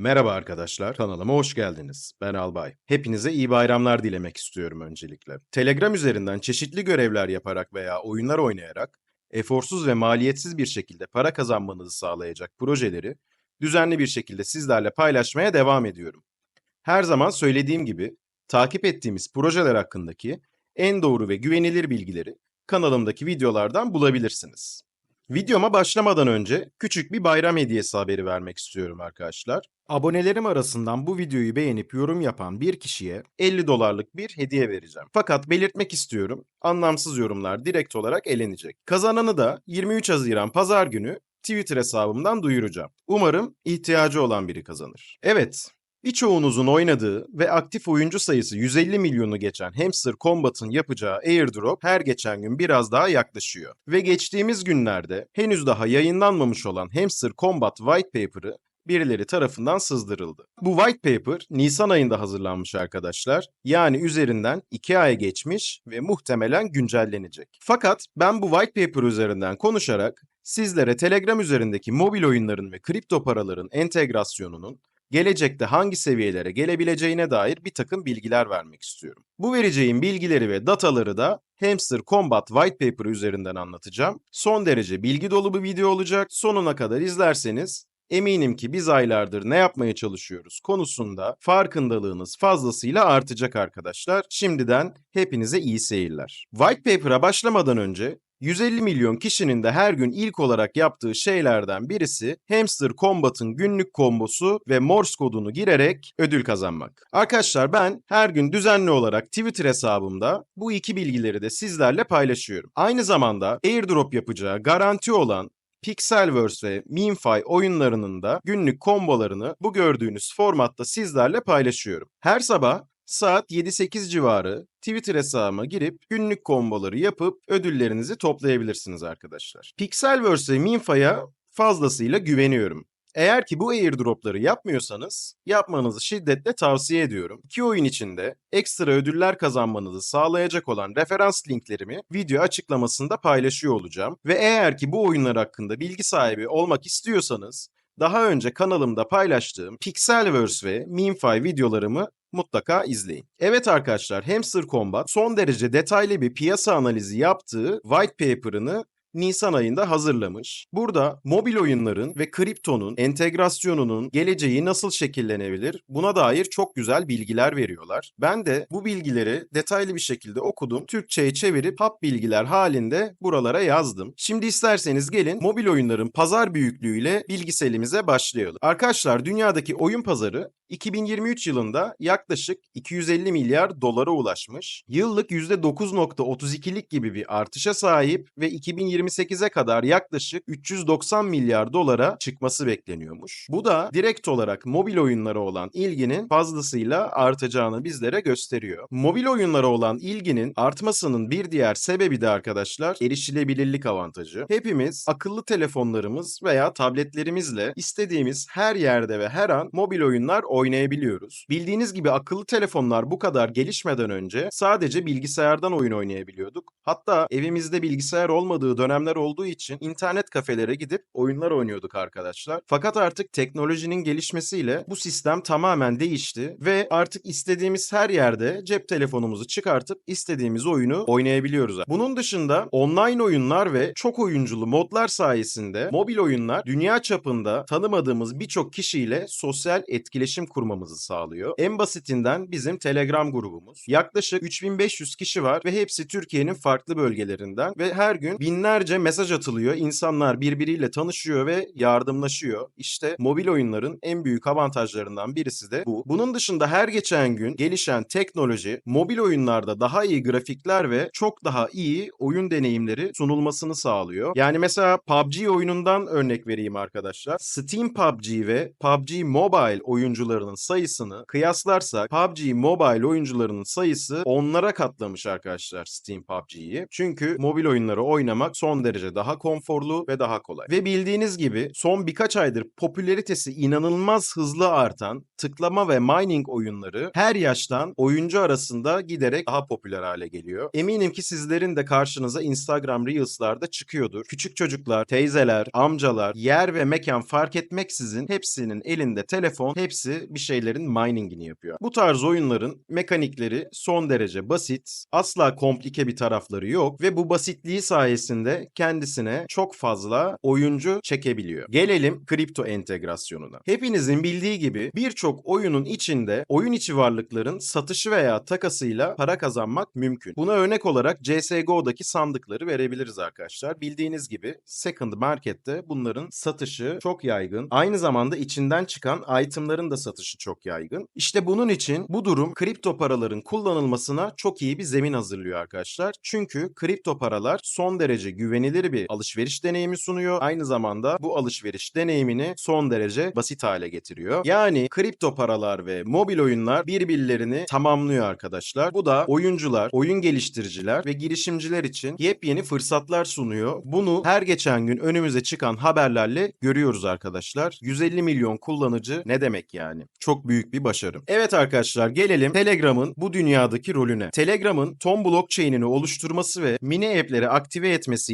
Merhaba arkadaşlar, kanalıma hoş geldiniz. Ben Albay. Hepinize iyi bayramlar dilemek istiyorum öncelikle. Telegram üzerinden çeşitli görevler yaparak veya oyunlar oynayarak eforsuz ve maliyetsiz bir şekilde para kazanmanızı sağlayacak projeleri düzenli bir şekilde sizlerle paylaşmaya devam ediyorum. Her zaman söylediğim gibi takip ettiğimiz projeler hakkındaki en doğru ve güvenilir bilgileri kanalımdaki videolardan bulabilirsiniz. Videoma başlamadan önce küçük bir bayram hediyesi haberi vermek istiyorum arkadaşlar. Abonelerim arasından bu videoyu beğenip yorum yapan bir kişiye 50 dolarlık bir hediye vereceğim. Fakat belirtmek istiyorum, anlamsız yorumlar direkt olarak elenecek. Kazananı da 23 Haziran Pazar günü Twitter hesabımdan duyuracağım. Umarım ihtiyacı olan biri kazanır. Evet, Birçoğunuzun oynadığı ve aktif oyuncu sayısı 150 milyonu geçen Hamster Combat'ın yapacağı airdrop her geçen gün biraz daha yaklaşıyor. Ve geçtiğimiz günlerde henüz daha yayınlanmamış olan Hamster Combat White Paper'ı birileri tarafından sızdırıldı. Bu white paper Nisan ayında hazırlanmış arkadaşlar. Yani üzerinden 2 ay geçmiş ve muhtemelen güncellenecek. Fakat ben bu white paper üzerinden konuşarak sizlere Telegram üzerindeki mobil oyunların ve kripto paraların entegrasyonunun gelecekte hangi seviyelere gelebileceğine dair bir takım bilgiler vermek istiyorum. Bu vereceğim bilgileri ve dataları da Hamster Combat White Paper üzerinden anlatacağım. Son derece bilgi dolu bir video olacak. Sonuna kadar izlerseniz eminim ki biz aylardır ne yapmaya çalışıyoruz konusunda farkındalığınız fazlasıyla artacak arkadaşlar. Şimdiden hepinize iyi seyirler. White Paper'a başlamadan önce 150 milyon kişinin de her gün ilk olarak yaptığı şeylerden birisi Hamster Combat'ın günlük kombosu ve Morse kodunu girerek ödül kazanmak. Arkadaşlar ben her gün düzenli olarak Twitter hesabımda bu iki bilgileri de sizlerle paylaşıyorum. Aynı zamanda airdrop yapacağı garanti olan Pixelverse ve MemeFi oyunlarının da günlük kombolarını bu gördüğünüz formatta sizlerle paylaşıyorum. Her sabah saat 7-8 civarı Twitter hesabıma girip günlük komboları yapıp ödüllerinizi toplayabilirsiniz arkadaşlar. Pixelverse ve Minfa'ya fazlasıyla güveniyorum. Eğer ki bu airdropları yapmıyorsanız yapmanızı şiddetle tavsiye ediyorum. İki oyun içinde ekstra ödüller kazanmanızı sağlayacak olan referans linklerimi video açıklamasında paylaşıyor olacağım. Ve eğer ki bu oyunlar hakkında bilgi sahibi olmak istiyorsanız daha önce kanalımda paylaştığım Pixelverse ve MemeFi videolarımı mutlaka izleyin. Evet arkadaşlar Hamster Combat son derece detaylı bir piyasa analizi yaptığı white paper'ını Nisan ayında hazırlamış. Burada mobil oyunların ve kriptonun entegrasyonunun geleceği nasıl şekillenebilir buna dair çok güzel bilgiler veriyorlar. Ben de bu bilgileri detaylı bir şekilde okudum. Türkçe'ye çevirip hap bilgiler halinde buralara yazdım. Şimdi isterseniz gelin mobil oyunların pazar büyüklüğüyle bilgiselimize başlayalım. Arkadaşlar dünyadaki oyun pazarı 2023 yılında yaklaşık 250 milyar dolara ulaşmış. Yıllık %9.32'lik gibi bir artışa sahip ve 2028'e kadar yaklaşık 390 milyar dolara çıkması bekleniyormuş. Bu da direkt olarak mobil oyunlara olan ilginin fazlasıyla artacağını bizlere gösteriyor. Mobil oyunlara olan ilginin artmasının bir diğer sebebi de arkadaşlar erişilebilirlik avantajı. Hepimiz akıllı telefonlarımız veya tabletlerimizle istediğimiz her yerde ve her an mobil oyunlar oynayabiliyoruz. Bildiğiniz gibi akıllı telefonlar bu kadar gelişmeden önce sadece bilgisayardan oyun oynayabiliyorduk. Hatta evimizde bilgisayar olmadığı dönemler olduğu için internet kafelere gidip oyunlar oynuyorduk arkadaşlar. Fakat artık teknolojinin gelişmesiyle bu sistem tamamen değişti ve artık istediğimiz her yerde cep telefonumuzu çıkartıp istediğimiz oyunu oynayabiliyoruz. Bunun dışında online oyunlar ve çok oyunculu modlar sayesinde mobil oyunlar dünya çapında tanımadığımız birçok kişiyle sosyal etkileşim kurmamızı sağlıyor. En basitinden bizim Telegram grubumuz. Yaklaşık 3500 kişi var ve hepsi Türkiye'nin farklı bölgelerinden ve her gün binlerce mesaj atılıyor. İnsanlar birbiriyle tanışıyor ve yardımlaşıyor. İşte mobil oyunların en büyük avantajlarından birisi de bu. Bunun dışında her geçen gün gelişen teknoloji mobil oyunlarda daha iyi grafikler ve çok daha iyi oyun deneyimleri sunulmasını sağlıyor. Yani mesela PUBG oyunundan örnek vereyim arkadaşlar. Steam PUBG ve PUBG Mobile oyuncuları oyuncularının sayısını kıyaslarsak PUBG Mobile oyuncularının sayısı onlara katlamış arkadaşlar Steam PUBG'yi. Çünkü mobil oyunları oynamak son derece daha konforlu ve daha kolay. Ve bildiğiniz gibi son birkaç aydır popülaritesi inanılmaz hızlı artan tıklama ve mining oyunları her yaştan oyuncu arasında giderek daha popüler hale geliyor. Eminim ki sizlerin de karşınıza Instagram Reels'larda çıkıyordur. Küçük çocuklar, teyzeler, amcalar, yer ve mekan fark etmeksizin hepsinin elinde telefon, hepsi bir şeylerin miningini yapıyor. Bu tarz oyunların mekanikleri son derece basit, asla komplike bir tarafları yok ve bu basitliği sayesinde kendisine çok fazla oyuncu çekebiliyor. Gelelim kripto entegrasyonuna. Hepinizin bildiği gibi birçok oyunun içinde oyun içi varlıkların satışı veya takasıyla para kazanmak mümkün. Buna örnek olarak CSGO'daki sandıkları verebiliriz arkadaşlar. Bildiğiniz gibi Second Market'te bunların satışı çok yaygın. Aynı zamanda içinden çıkan itemların da satışı çok yaygın. İşte bunun için bu durum kripto paraların kullanılmasına çok iyi bir zemin hazırlıyor arkadaşlar. Çünkü kripto paralar son derece güvenilir bir alışveriş deneyimi sunuyor. Aynı zamanda bu alışveriş deneyimini son derece basit hale getiriyor. Yani kripto paralar ve mobil oyunlar birbirlerini tamamlıyor arkadaşlar. Bu da oyuncular, oyun geliştiriciler ve girişimciler için yepyeni fırsatlar sunuyor. Bunu her geçen gün önümüze çıkan haberlerle görüyoruz arkadaşlar. 150 milyon kullanıcı ne demek yani? Çok büyük bir başarı. Evet arkadaşlar gelelim Telegram'ın bu dünyadaki rolüne. Telegram'ın Tom blockchain'ini oluşturması ve mini app'leri aktive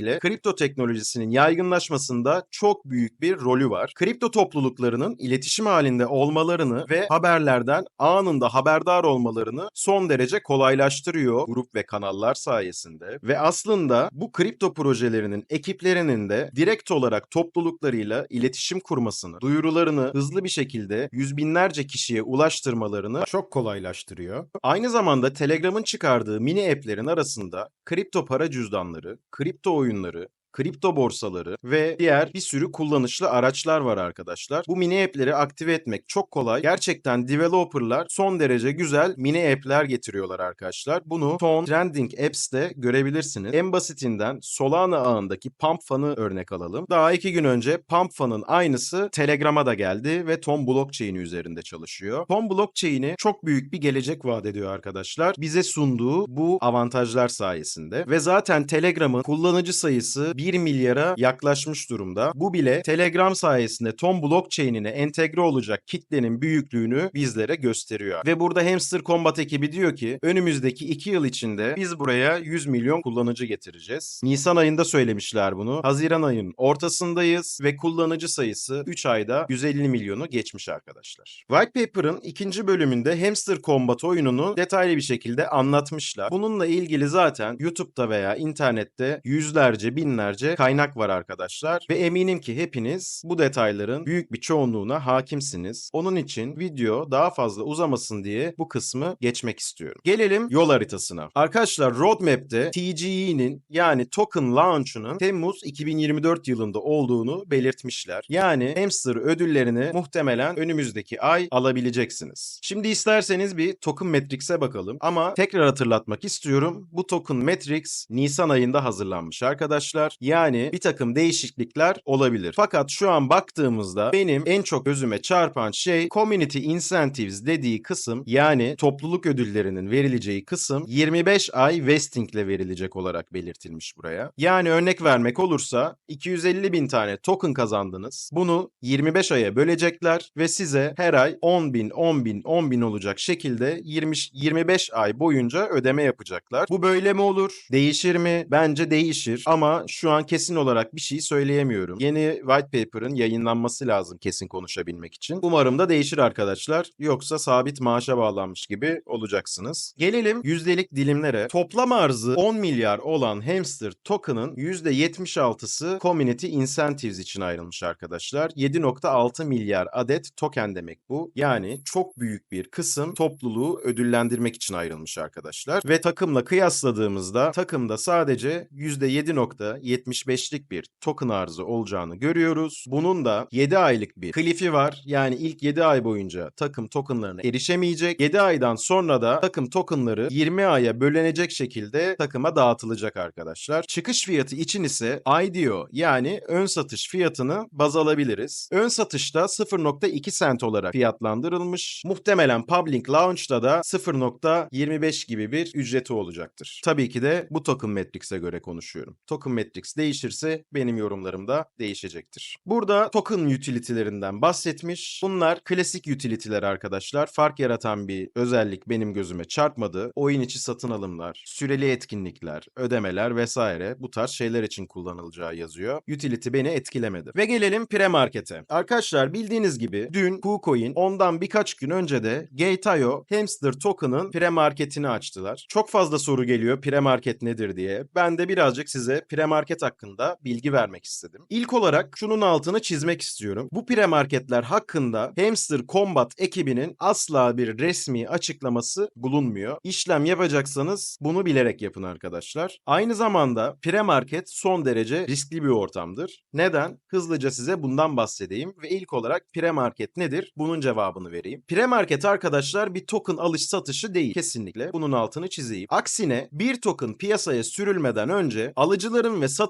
etmesiyle kripto teknolojisinin yaygınlaşmasında çok büyük bir rolü var. Kripto topluluklarının iletişim halinde olmalarını ve haberlerden anında haberdar olmalarını son derece kolaylaştırıyor grup ve kanallar sayesinde. Ve aslında bu kripto projelerinin ekiplerinin de direkt olarak topluluklarıyla iletişim kurmasını, duyurularını hızlı bir şekilde yüz binlerce kişiye ulaştırmalarını çok kolaylaştırıyor. Aynı zamanda Telegram'ın çıkardığı mini app'lerin arasında kripto para cüzdanları, kripto oyunları, kripto borsaları ve diğer bir sürü kullanışlı araçlar var arkadaşlar. Bu mini app'leri aktive etmek çok kolay. Gerçekten developerlar son derece güzel mini app'ler getiriyorlar arkadaşlar. Bunu Ton Trending Apps'te görebilirsiniz. En basitinden Solana ağındaki Pump Fun'ı örnek alalım. Daha iki gün önce Pump Fun'ın aynısı Telegram'a da geldi ve Tom blockchain'i üzerinde çalışıyor. Tom blockchain'i çok büyük bir gelecek vaat ediyor arkadaşlar. Bize sunduğu bu avantajlar sayesinde ve zaten Telegram'ın kullanıcı sayısı 1 milyara yaklaşmış durumda. Bu bile Telegram sayesinde Tom blockchain'ine entegre olacak kitlenin büyüklüğünü bizlere gösteriyor. Ve burada Hamster Combat ekibi diyor ki önümüzdeki 2 yıl içinde biz buraya 100 milyon kullanıcı getireceğiz. Nisan ayında söylemişler bunu. Haziran ayının ortasındayız ve kullanıcı sayısı 3 ayda 150 milyonu geçmiş arkadaşlar. White Paper'ın ikinci bölümünde Hamster Combat oyununu detaylı bir şekilde anlatmışlar. Bununla ilgili zaten YouTube'da veya internette yüzlerce binlerce kaynak var arkadaşlar ve eminim ki hepiniz bu detayların büyük bir çoğunluğuna hakimsiniz. Onun için video daha fazla uzamasın diye bu kısmı geçmek istiyorum. Gelelim yol haritasına. Arkadaşlar roadmap'te TGE'nin yani token launch'unun Temmuz 2024 yılında olduğunu belirtmişler. Yani Hamster ödüllerini muhtemelen önümüzdeki ay alabileceksiniz. Şimdi isterseniz bir token metrics'e bakalım ama tekrar hatırlatmak istiyorum. Bu token metrics Nisan ayında hazırlanmış arkadaşlar. Yani bir takım değişiklikler olabilir. Fakat şu an baktığımızda benim en çok gözüme çarpan şey community incentives dediği kısım yani topluluk ödüllerinin verileceği kısım 25 ay vesting ile verilecek olarak belirtilmiş buraya. Yani örnek vermek olursa 250 bin tane token kazandınız. Bunu 25 aya bölecekler ve size her ay 10 bin, 10 bin, 10 bin olacak şekilde 20, 25 ay boyunca ödeme yapacaklar. Bu böyle mi olur? Değişir mi? Bence değişir ama şu an kesin olarak bir şey söyleyemiyorum. Yeni white paper'ın yayınlanması lazım kesin konuşabilmek için. Umarım da değişir arkadaşlar. Yoksa sabit maaşa bağlanmış gibi olacaksınız. Gelelim yüzdelik dilimlere. Toplam arzı 10 milyar olan Hamster token'ın %76'sı Community Incentives için ayrılmış arkadaşlar. 7.6 milyar adet token demek bu. Yani çok büyük bir kısım topluluğu ödüllendirmek için ayrılmış arkadaşlar. Ve takımla kıyasladığımızda takımda sadece %7.7 %75'lik bir token arzı olacağını görüyoruz. Bunun da 7 aylık bir cliff'i var. Yani ilk 7 ay boyunca takım tokenlarına erişemeyecek. 7 aydan sonra da takım tokenları 20 aya bölünecek şekilde takıma dağıtılacak arkadaşlar. Çıkış fiyatı için ise IDO yani ön satış fiyatını baz alabiliriz. Ön satışta 0.2 sent olarak fiyatlandırılmış. Muhtemelen public launch'ta da 0.25 gibi bir ücreti olacaktır. Tabii ki de bu token metrics'e göre konuşuyorum. Token metrics değişirse benim yorumlarım da değişecektir. Burada token utility'lerinden bahsetmiş. Bunlar klasik utility'ler arkadaşlar. Fark yaratan bir özellik benim gözüme çarpmadı. Oyun içi satın alımlar, süreli etkinlikler, ödemeler vesaire bu tarz şeyler için kullanılacağı yazıyor. Utility beni etkilemedi. Ve gelelim pre-market'e. Arkadaşlar bildiğiniz gibi dün KuCoin ondan birkaç gün önce de Gate.io Hamster Token'ın pre-market'ini açtılar. Çok fazla soru geliyor pre-market nedir diye. Ben de birazcık size pre-market hakkında bilgi vermek istedim. İlk olarak şunun altını çizmek istiyorum. Bu pre-marketler hakkında Hamster Combat ekibinin asla bir resmi açıklaması bulunmuyor. İşlem yapacaksanız bunu bilerek yapın arkadaşlar. Aynı zamanda pre-market son derece riskli bir ortamdır. Neden? Hızlıca size bundan bahsedeyim ve ilk olarak pre-market nedir? Bunun cevabını vereyim. Pre-market arkadaşlar bir token alış satışı değil. Kesinlikle bunun altını çizeyim. Aksine bir token piyasaya sürülmeden önce alıcıların ve satıcıların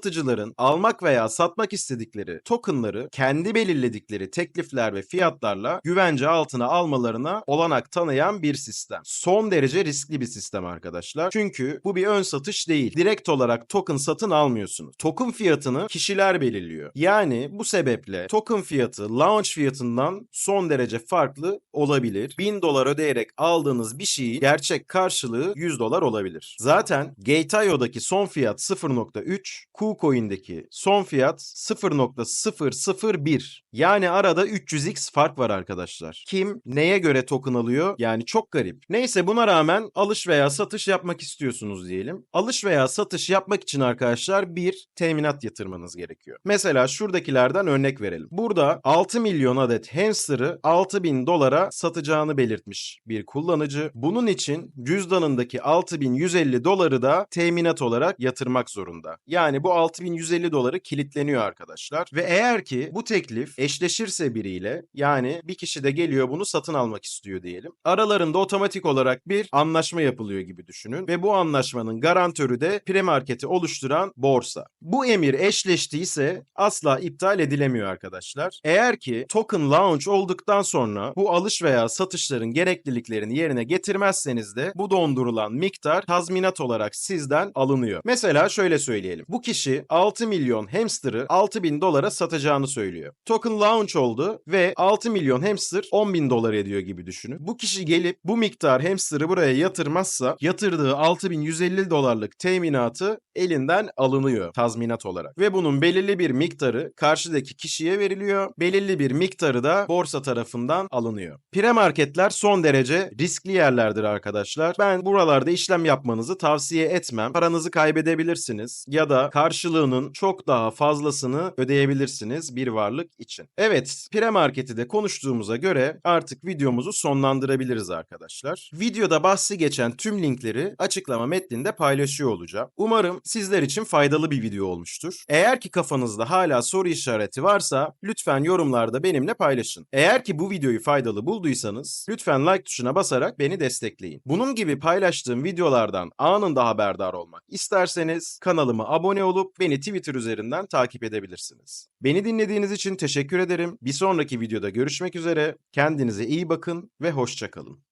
almak veya satmak istedikleri tokenları kendi belirledikleri teklifler ve fiyatlarla güvence altına almalarına olanak tanıyan bir sistem. Son derece riskli bir sistem arkadaşlar. Çünkü bu bir ön satış değil. Direkt olarak token satın almıyorsunuz. Token fiyatını kişiler belirliyor. Yani bu sebeple token fiyatı launch fiyatından son derece farklı olabilir. 1000 dolar ödeyerek aldığınız bir şeyin gerçek karşılığı 100 dolar olabilir. Zaten Gate.io'daki son fiyat 0.3, KuCoin'deki son fiyat 0.001. Yani arada 300x fark var arkadaşlar. Kim neye göre token alıyor? Yani çok garip. Neyse buna rağmen alış veya satış yapmak istiyorsunuz diyelim. Alış veya satış yapmak için arkadaşlar bir teminat yatırmanız gerekiyor. Mesela şuradakilerden örnek verelim. Burada 6 milyon adet hamster'ı 6000 dolara satacağını belirtmiş bir kullanıcı. Bunun için cüzdanındaki 6150 doları da teminat olarak yatırmak zorunda. Yani bu 6150 doları kilitleniyor arkadaşlar. Ve eğer ki bu teklif eşleşirse biriyle yani bir kişi de geliyor bunu satın almak istiyor diyelim. Aralarında otomatik olarak bir anlaşma yapılıyor gibi düşünün ve bu anlaşmanın garantörü de pre-marketi oluşturan borsa. Bu emir eşleştiyse asla iptal edilemiyor arkadaşlar. Eğer ki token launch olduktan sonra bu alış veya satışların gerekliliklerini yerine getirmezseniz de bu dondurulan miktar tazminat olarak sizden alınıyor. Mesela şöyle söyleyelim. Bu kişi 6 milyon hamster'ı 6 bin dolara satacağını söylüyor. Token launch oldu ve 6 milyon hamster 10 bin dolar ediyor gibi düşünün. Bu kişi gelip bu miktar hamster'ı buraya yatırmazsa yatırdığı 6150 dolarlık teminatı elinden alınıyor tazminat olarak. Ve bunun belirli bir miktarı karşıdaki kişiye veriliyor. Belirli bir miktarı da borsa tarafından alınıyor. Pre-marketler son derece riskli yerlerdir arkadaşlar. Ben buralarda işlem yapmanızı tavsiye etmem. Paranızı kaybedebilirsiniz ya da karşılığının çok daha fazlasını ödeyebilirsiniz bir varlık için. Evet, pre-marketi de konuştuğumuza göre artık videomuzu sonlandırabiliriz arkadaşlar. Videoda bahsi geçen tüm linkleri açıklama metninde paylaşıyor olacağım. Umarım sizler için faydalı bir video olmuştur. Eğer ki kafanızda hala soru işareti varsa lütfen yorumlarda benimle paylaşın. Eğer ki bu videoyu faydalı bulduysanız lütfen like tuşuna basarak beni destekleyin. Bunun gibi paylaştığım videolardan anında haberdar olmak isterseniz kanalıma abone olup beni Twitter üzerinden takip edebilirsiniz. Beni dinlediğiniz için teşekkür ederim. Bir sonraki videoda görüşmek üzere. Kendinize iyi bakın ve hoşçakalın.